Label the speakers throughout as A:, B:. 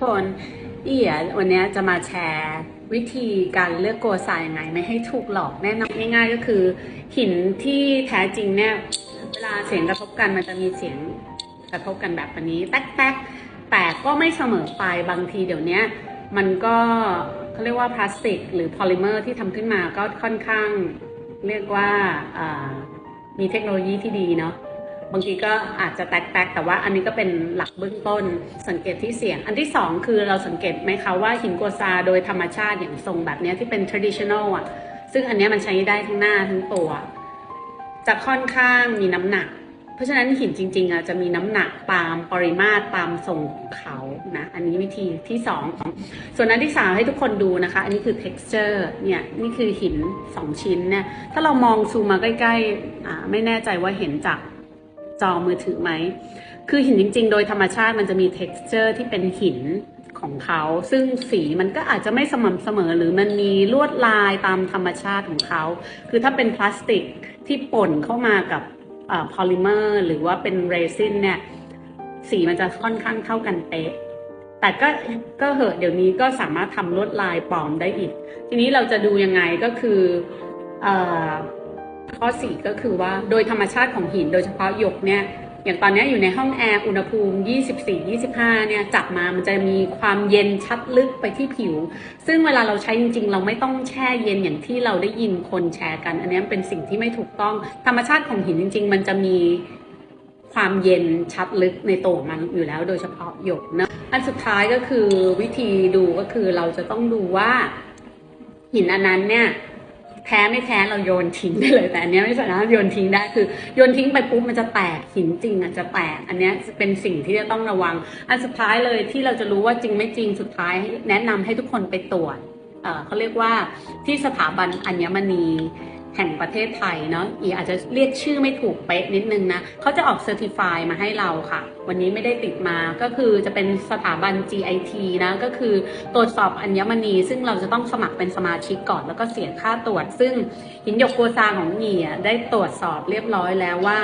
A: คนเอียวันนี้จะมาแชร์วิธีการเลือกโกซายังไงไม่ให้ถูกหลอกแน่นอนง่ายๆก็คือ หินที่แท้จริงเนี่ยเวลาเสียงกระทบกันมันจะมีเสียงกระทบกันแบบนี้แต๊กๆแต่ก็ไม่เสมอไปบางทีเดี๋ยวนี้มันก็เขาเรียกว่าพลาสติก หรือพอลิเมอร์ที่ทำขึ้นมาก็ค่อนข้างเรียกว่ามีเทคโนโลยีที่ดีเนาะ บางทีก็อาจจะแตกๆแต่ว่าอันนี้ก็เป็นหลักเบื้องต้นสังเกตที่เสียง อันที่สองคือเราสังเกตไหมคะว่าหินกัวซาโดยธรรมชาติอย่างทรงแบบนี้ที่เป็น traditional อะซึ่งอันนี้มันใช้ได้ทั้งหน้าทั้งตัว จะค่อนข้างมีน้ำหนัก เพราะฉะนั้นหินจริงๆอะจะมีน้ำหนักตามปริมาตรตามทรงของเขานะอันนี้วิธีที่สองของส่วนอันที่สามให้ทุกคนดูนะคะ อันนี้คือ texture เนี่ยนี่คือหินสองชิ้นเนี่ยถ้าเรามองซูมมาใกล้ๆอ่าไม่แน่ใจว่าเห็นจาก จอมือถือไหม คือหินจริง ๆ โดยธรรมชาติมันจะมี texture ที่เป็นหินของเขา ซึ่งสีมันก็อาจจะไม่สม่ำเสมอ หรือมันมีลวดลายตามธรรมชาติของเขา คือถ้าเป็นพลาสติกที่ป่นเข้ามากับพอลิเมอร์หรือว่าเป็นเรซินเนี่ย สีมันจะค่อนข้างเท่ากันเป๊ะ แต่ก็ก็เหอะเดี๋ยวนี้ก็สามารถทำลวดลายปลอมได้อีก ทีนี้เราจะดูยังไงก็คืออ่อ ข้อสี่ก็คือว่าโดยธรรมชาติของหินโดยเฉพาะหยกเนี่ยอย่างตอนนี้อยู่ในห้องแอร์อุณหภูมิ 24-25 เนี่ยจับมามันจะมีความเย็นชัดลึกไปที่ผิว ซึ่งเวลาเราใช้จริง ๆ เราไม่ต้องแช่เย็นอย่างที่เราได้ยินคนแชร์กัน อันนี้เป็นสิ่งที่ไม่ถูกต้อง ธรรมชาติของหินจริง ๆ มันจะมีความเย็นชัดลึกในตัวมันอยู่แล้วโดยเฉพาะหยกนะอันสุดท้ายก็คือวิธีดูก็คือเราจะต้องดูว่าหินอันนั้นเนี่ย แท้ไม่แท้เราโยนทิ้งได้เลย แต่อันนี้ไม่สามารถโยนทิ้งได้คือโยนทิ้งไปปุ๊บมันจะแตกหินจริงอะจะแตก อันนี้เป็นสิ่งที่จะต้องระวัง อันสุดท้ายเลยที่เราจะรู้ว่าจริงไม่จริงสุดท้าย แนะนำให้ทุกคนไปตรวจเเขาเรียกว่าที่สถาบันอัญมณี แห่งประเทศไทยเนาะอีอาจจะเรียกชื่อไม่ถูกเป๊ะนิดนึงนะเขาจะออกเซอร์ติฟายมาให้เราค่ะ วันนี้ไม่ได้ติดมาก็คือจะเป็นสถาบัน GIT นะก็คือตรวจสอบอัญมณี ซึ่งเราจะต้องสมัครเป็นสมาชิกก่อน แล้วก็เสียค่าตรวจ ซึ่งหินหยกโกซาของหยี่อะได้ตรวจสอบเรียบร้อยแล้วว่า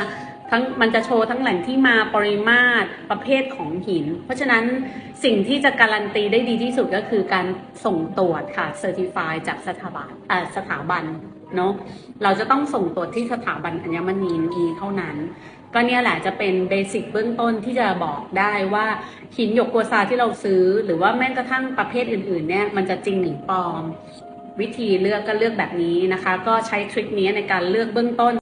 A: ทั้งมันจะโชว์ทั้งแหล่งที่มาปริมาตรประเภทของหิน เพราะฉะนั้นสิ่งที่จะการันตีได้ดีที่สุดก็คือการส่งตรวจค่ะเซอร์ติฟายจากสถาบันอ่อสถาบัน เนาะเราจะต้องส่งตรวจที่สถาบันอัญมณีนี้เท่านั้น ก็เนี่ยแหละจะเป็นเบสิกเบื้องต้นที่จะบอกได้ว่าหินหยกกัวซาที่เราซื้อ หรือว่าแม้กระทั่งประเภทอื่นๆเนี่ยมันจะจริงหรือปลอม วิธีเลือกก็เลือกแบบนี้นะคะ ก็ใช้ทริคนี้ในการเลือกเบื้องต้น